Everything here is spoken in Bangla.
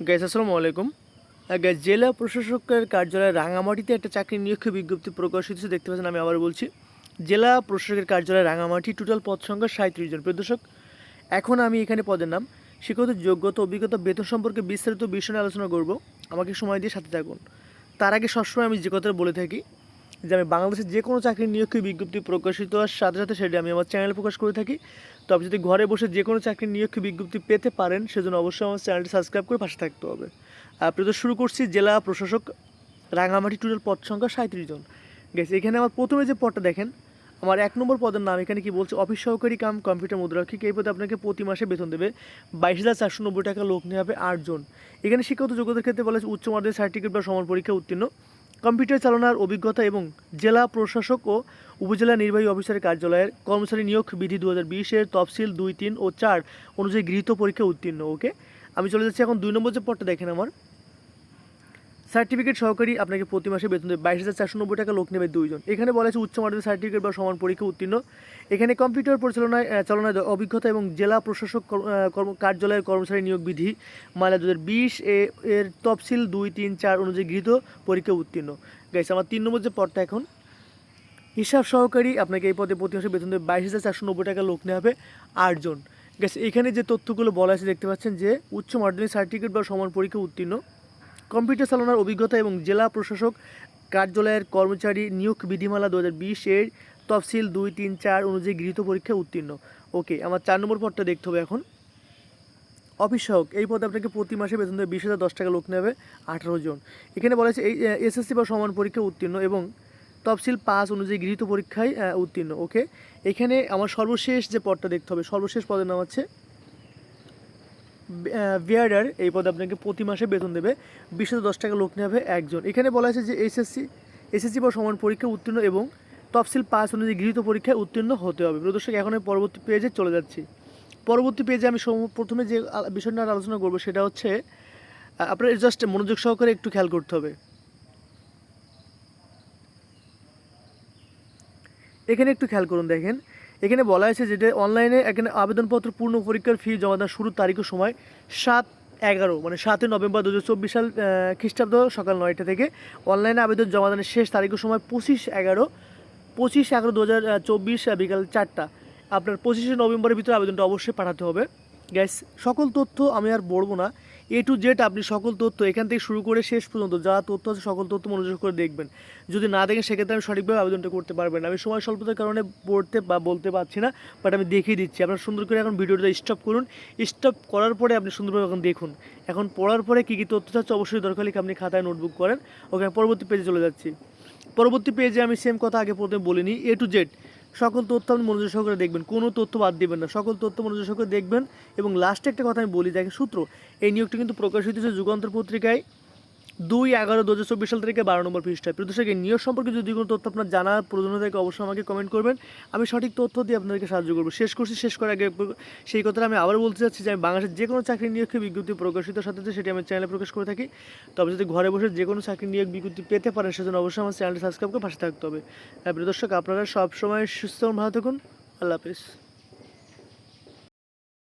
গ্যাস আসসালামু আলাইকুম। গ্যাস জেলা প্রশাসকের কার্যালয়ে রাঙামাটিতে একটা চাকরি নিয়োগ বিজ্ঞপ্তি প্রকাশিত হয়েছে। দেখতে পাচ্ছেন, আমি আবার বলছি, জেলা প্রশাসকের কার্যালয়ে রাঙামাটি টোটাল পদ সংখ্যা সাঁত্রিশ জন। প্রদর্শক এখন আমি এখানে পদের নাম শিক্ষত যোগ্যতা, অভিজ্ঞতা, বেতন সম্পর্কে বিস্তারিত বিষয় আলোচনা করব। আমাকে সময় দিয়ে সাথে থাকুন। তার আগে সবসময় আমি যে কথাটা বলে থাকি, যে আমি বাংলাদেশের যে কোনো চাকরির নিয়োগকে বিজ্ঞপ্তি প্রকাশিত হওয়ার সাথে সাথে সেটা আমি আমার চ্যানেলে প্রকাশ করে থাকি। তো আপনি যদি ঘরে বসে যে কোনো চাকরির নিয়োগকে বিজ্ঞপ্তি পেতে পারেন, সেজন্য অবশ্যই আমার চ্যানেলটি সাবস্ক্রাইব করে পাশে থাকতে হবে। আপনি তো শুরু করছি জেলা প্রশাসক রাঙামাটি টোটাল পদ সংখ্যা সাঁত্রিশ জন। গেছে এখানে আমার প্রথমে যে পদটা দেখেন, আমার এক নম্বর পদের নাম এখানে কি বলছে? অফিস সহকারী কাম, কম্পিউটার মুদ্রাক্ষিক এই পদে আপনাকে প্রতি মাসে বেতন দেবে বাইশ হাজার চারশো নব্বই টাকা, লোক নেওয়া হবে আটজন। এখানে শিক্ষাগত যোগ্যতার ক্ষেত্রে বলা উচ্চ মাধ্যমিক সার্টিফিকেট বা সমান পরীক্ষা উত্তীর্ণ। কম্পিউটার চালানোর অভিজ্ঞতা এবং জেলা প্রশাসক ও উপজেলা নির্বাহী অফিসারের কার্যালয়ের কর্মচারী নিয়োগ বিধি দু হাজার বিশের তফসিল দুই, তিন ও চার অনুযায়ী গৃহীত পরীক্ষা উত্তীর্ণ। ওকে? আমি চলে যাচ্ছি এখন দুই নম্বর যে পদটা দেখেন আমার। সার্টিফিকেট সহকারী আপনাকে প্রতি মাসে বেতন দেবে। বাইশ হাজার চারশো নব্বই টাকা লোক নেবে দুইজন। এখানে বলা আছে উচ্চ মাধ্যমিক সার্টিফিকেট বা সমান পরীক্ষা উত্তীর্ণ। এখানে কম্পিউটার পরিচালনায় চালনায় অভিজ্ঞতা এবং জেলা প্রশাসক কর- কর্ম- কার্যালয়ের কর্মচারী নিয়োগ বিধি মালা দু বিশ এর তফসিল দুই, তিন, চার অনুযায়ী গৃহীত, পরীক্ষা উত্তীর্ণ। গাইছে আমার তিন নম্বর যে পদটা এখন, হিসাব সহকারী আপনাকে এই পদে প্রতি মাসে বেতন দেবে বাইশ হাজার চারশো নব্বই টাকা, লোক নেওয়া হবে আটজন গেছে এখানে যে তথ্যগুলো বলা আছে দেখতে পাচ্ছেন যে উচ্চ মাধ্যমিক সার্টিফিকেট বা সমান পরীক্ষা উত্তীর্ণ। কম্পিউটার চালানোর অভিজ্ঞতা এবং জেলা প্রশাসক কার্যালয়ের কর্মচারী নিয়োগ বিধিমালা দু হাজার বিশ এর তফসিল দুই তিন চার অনুযায়ী গৃহীত পরীক্ষা উত্তীর্ণ। ওকে, আমার চার নম্বর পদটা দেখতে হবে এখন। অফিস সহক এই পদে আপনাকে প্রতি মাসে বেতন দেবে বিশ হাজার দশ টাকা, লোক নেবে আঠারো জন। এখানে বলা হয়েছে, এই এসএসসি বা সমান পরীক্ষা উত্তীর্ণ এবং তফসিল পাস অনুযায়ী গৃহীত পরীক্ষায় উত্তীর্ণ। ওকে, এখানে আমার সর্বশেষ যে পদটা দেখতে হবে, সর্বশেষ পদের নাম হচ্ছে বিয়ার্ডার, এই পদে আপনাকে প্রতি মাসে বেতন দেবে। বিশ দশ টাকা লোক নেবে একজন। এখানে বলা হয়েছে যে এসএসসি এসএসসি বা সমান পরীক্ষা উত্তীর্ণ এবং তফসিল পাস অনুযায়ী গৃহীত পরীক্ষায় উত্তীর্ণ হতে হবে। প্রদর্শক এখন পরবর্তী পেজে চলে যাচ্ছি। পরবর্তী পেজে আমি প্রথমে যে বিষয়টা আলোচনা করব সেটা হচ্ছে আপনার জাস্ট মনোযোগ সহকারে একটু খেয়াল করতে হবে। এখানে একটু খেয়াল করুন দেখেন এখানে বলা হয়েছে যেটা অনলাইনে এখানে আবেদনপত্র পূর্ণ পরীক্ষার ফি জমা দেওয়ার শুরুর তারিখ ও সময় সাত এগারো মানে সাতই নভেম্বর দু চব্বিশ সাল খ্রিস্টাব্দ সকাল নয়টা থেকে অনলাইনে আবেদন জমা দানের শেষ তারিখ সময় পঁচিশ এগারো পঁচিশ এগারো দু হাজার চব্বিশ বিকাল চারটা। আপনার পঁচিশে নভেম্বরের ভিতরে আবেদনটা অবশ্যই পাঠাতে হবে। গ্যাস সকল তথ্য আমি আর বলব না। এ টু জেড আপনি সকল তথ্য এখান থেকে শুরু করে শেষ পর্যন্ত যা তথ্য আছে সকল তথ্য মনোযোগ করে দেখবেন। যদি না দেখেন, সেক্ষেত্রে আমি সঠিকভাবে আবেদনটা করতে পারবেন আমি সময় স্বল্পতার কারণে পড়তে বা বলতে পারছি না বাট আমি দেখিয়ে দিচ্ছি। আপনারা সুন্দর করে এখন ভিডিওটা স্টপ করুন। স্টপ করার পরে আপনি সুন্দরভাবে এখন দেখুন। এখন পড়ার পরে কী কী তথ্য চাচ্ছে অবশ্যই দরকার হলে আপনি খাতায় নোটবুক করেন। আমি পরবর্তী পেজে চলে যাচ্ছি। পরবর্তী পেজে আমি সেম কথা আগে প্রথমে বলিনি। এ টু জেড সকল তথ্য আপনি মনোযোগ সহকারে দেখবেন, কোনো তথ্য বাদ দেবেন না। সকল তথ্য মনোযোগ সহকারে দেখবেন এবং লাস্টে একটা কথা আমি বলি, দেখেন সূত্র, এই নিয়োগটি কিন্তু প্রকাশিত হয়েছে যুগান্তর পত্রিকায়। দুই এগারো দু হাজার চব্বিশ সাল থেকে বারো নম্বর পৃষ্ঠায়। প্রদর্শক নিয়োগ সম্পর্কে যদি কোনো তথ্য আপনার জানার প্রয়োজন থাকে, অবশ্যই আমাকে কমেন্ট করবেন। আমি সঠিক তথ্য দিয়ে আপনাদেরকে সাহায্য করব। শেষ করছি, শেষ করার আগে সেই কথাটা আমি আবার বলতে চাচ্ছি যে, আমি বাংলাদেশের যে কোনো চাকরি নিয়োগকে বিজ্ঞপ্তি প্রকাশিত সাথে সেটি আমি চ্যানেলে প্রকাশ করে থাকি। তবে যদি ঘরে বসে যে কোনো চাকরি নিয়োগ বিজ্ঞপ্তি পেতে পারেন, সেজন্য অবশ্যই আমার চ্যানেলটি সাবস্ক্রাইব করে পাশে থাকতে হবে। হ্যাঁ প্রদর্শক আপনারা সবসময় সুস্থ ভালো থাকুন। আল্লাহ হাফিজ।